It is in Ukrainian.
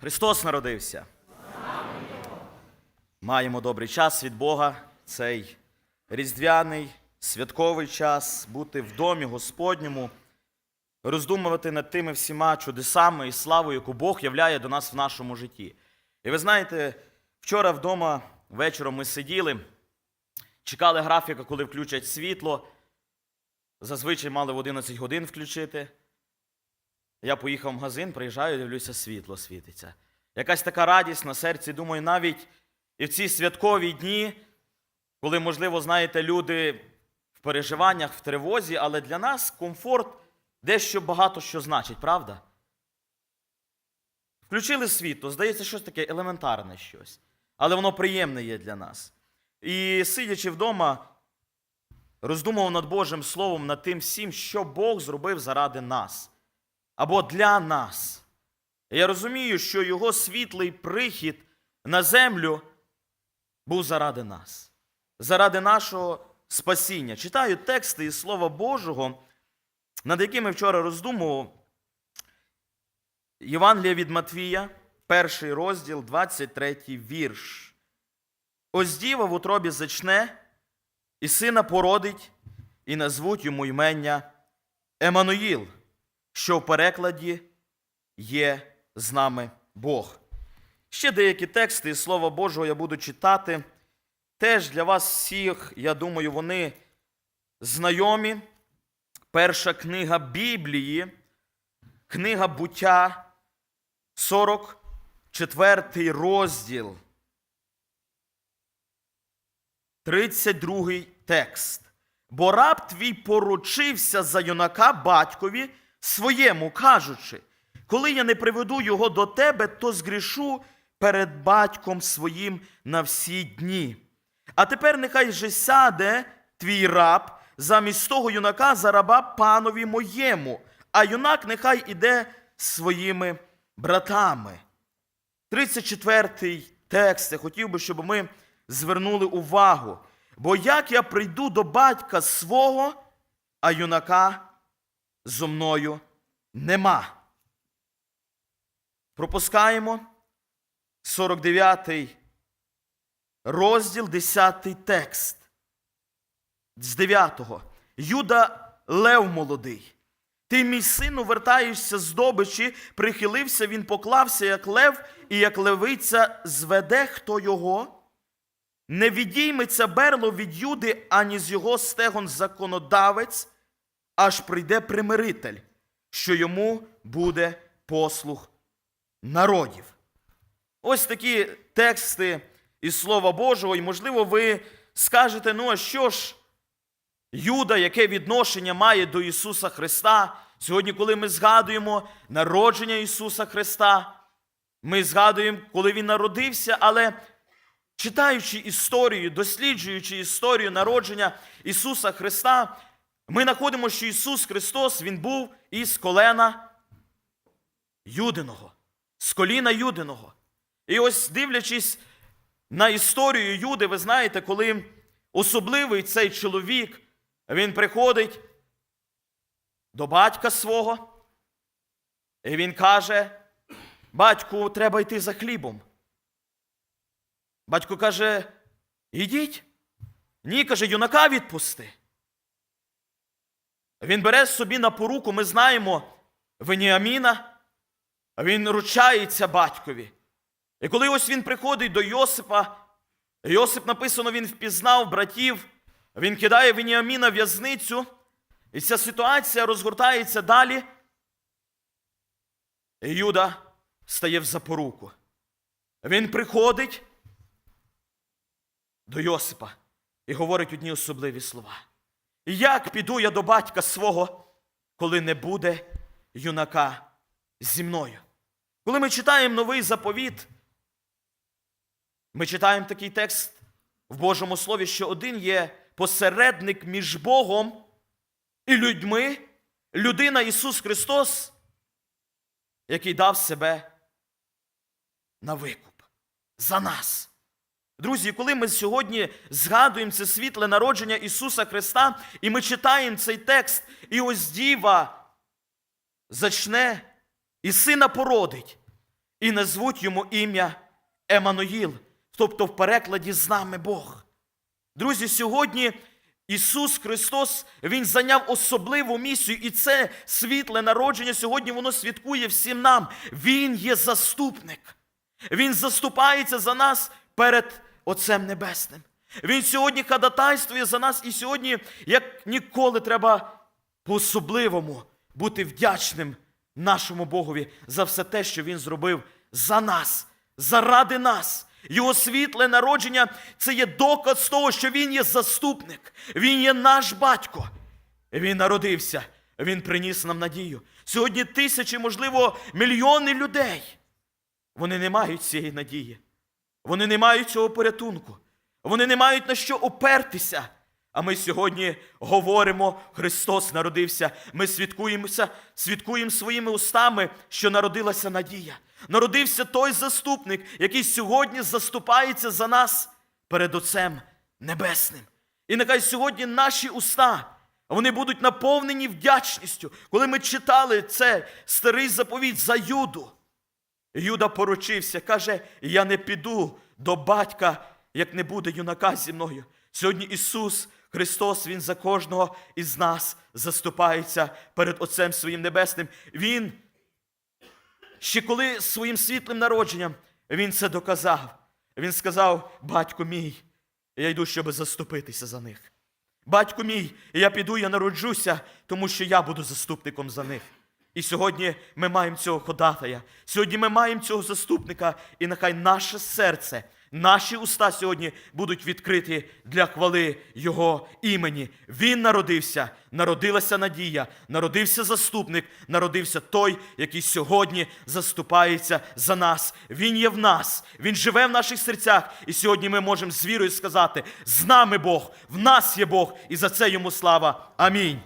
Христос народився. Маємо добрий час від Бога, цей різдвяний, святковий час, бути в домі Господньому, роздумувати над тими всіма чудесами і славою, яку Бог являє до нас в нашому житті. І ви знаєте, вчора вдома вечором ми сиділи, чекали графіка, коли включать світло. Зазвичай мали в 11 годин включити. Я поїхав в магазин, приїжджаю, дивлюся, світло світиться. Якась така радість на серці. Думаю, навіть і в ці святкові дні, коли, можливо, знаєте, люди в переживаннях, в тривозі, але для нас комфорт дещо багато що значить, правда? Включили світло, здається, щось таке елементарне щось. Але воно приємне є для нас. І сидячи вдома, роздумував над Божим Словом, над тим всім, що Бог зробив заради нас або для нас. Я розумію, що його світлий прихід на землю був заради нас, заради нашого спасіння. Читаю тексти із Слова Божого, над якими вчора роздумував. Євангелія від Матвія, перший розділ, 23 вірш. Ось діва в утробі зачне, і сина породить, і назвуть йому ймення Еммануїл, що в перекладі є з нами Бог. Ще деякі тексти із Слова Божого я буду читати. Теж для вас всіх, я думаю, вони знайомі. Перша книга Біблії, книга буття, 44 розділ. 32 текст. Бо раб твій поручився за юнака батькові своєму, кажучи, коли я не приведу його до тебе, то згрішу перед батьком своїм на всі дні. А тепер нехай же сяде твій раб замість того юнака за раба панові моєму, а юнак нехай іде своїми братами. 34 текст. Я хотів би, щоб ми звернули увагу. Бо як я прийду до батька свого, а юнака зо мною нема. Пропускаємо 49 розділ, 10 текст. З 9. Юда Лев молодий. Ти, мій сину, вертаєшся з здобичі, прихилився, він поклався, як лев, і як левиця зведе хто його. Не відійметься берло від Юди, ані з його стегон законодавець, аж прийде примиритель, що йому буде послух народів. Ось такі тексти із Слова Божого, і, можливо, ви скажете, ну а що ж, Юда, яке відношення має до Ісуса Христа? Сьогодні, коли ми згадуємо народження Ісуса Христа, ми згадуємо, коли Він народився, але читаючи історію, досліджуючи історію народження Ісуса Христа, ми знаходимо, що Ісус Христос Він був із колена Юдиного, з коліна Юдиного. І ось дивлячись на історію Юди, ви знаєте, коли особливий цей чоловік, він приходить до батька свого, і він каже: батьку, треба йти за хлібом. Батько каже: ідіть. Ні, каже, юнака відпусти. Він бере собі на поруку, ми знаємо Веніаміна, він ручається батькові. І коли ось він приходить до Йосипа, Йосип написано, він впізнав братів, він кидає Веніаміна в в'язницю, і ця ситуація розгортається далі. І Юда стає в запоруку. Він приходить до Йосипа і говорить одні особливі слова. Як піду я до батька свого, коли не буде юнака зі мною? Коли ми читаємо новий заповіт, ми читаємо такий текст в Божому Слові, що один є посередник між Богом і людьми, людина Ісус Христос, який дав себе на викуп за нас. Друзі, коли ми сьогодні згадуємо це світле народження Ісуса Христа, і ми читаємо цей текст, і ось діва зачне і сина породить, і назвуть йому ім'я Еммануїл, тобто в перекладі з нами Бог. Друзі, сьогодні Ісус Христос Він зайняв особливу місію, і це світле народження сьогодні воно святкує всім нам. Він є заступник. Він заступається за нас перед Отцем Небесним. Він сьогодні ходатайствує за нас, і сьогодні, як ніколи, треба по-особливому бути вдячним нашому Богові за все те, що Він зробив за нас, заради нас. Його світле народження це є доказ того, що Він є заступник, Він є наш батько. Він народився, Він приніс нам надію. Сьогодні тисячі, можливо, мільйони людей. Вони не мають цієї надії. Вони не мають цього порятунку. Вони не мають на що опертися. А ми сьогодні говоримо, Христос народився. Ми свідкуємося, свідкуємо своїми устами, що народилася надія. Народився той заступник, який сьогодні заступається за нас перед Отцем Небесним. І нехай сьогодні наші уста вони будуть наповнені вдячністю, коли ми читали це старий заповідь за Юду. Юда поручився, каже: Я не піду до батька, як не буде юнака зі мною. Сьогодні Ісус Христос, Він за кожного із нас заступається перед Отцем Своїм Небесним. Він ще коли своїм світлим народженням Він це доказав. Він сказав: Батько мій, я йду, щоб заступитися за них. Батько мій, я піду, я народжуся, тому що я буду заступником за них. І сьогодні ми маємо цього ходатая. Сьогодні ми маємо цього заступника, і нехай наше серце, наші уста сьогодні будуть відкриті для хвали Його імені. Він народився, народилася надія, народився заступник, народився той, який сьогодні заступається за нас. Він є в нас, він живе в наших серцях. І сьогодні ми можемо з вірою сказати: з нами Бог, в нас є Бог, і за це йому слава. Амінь.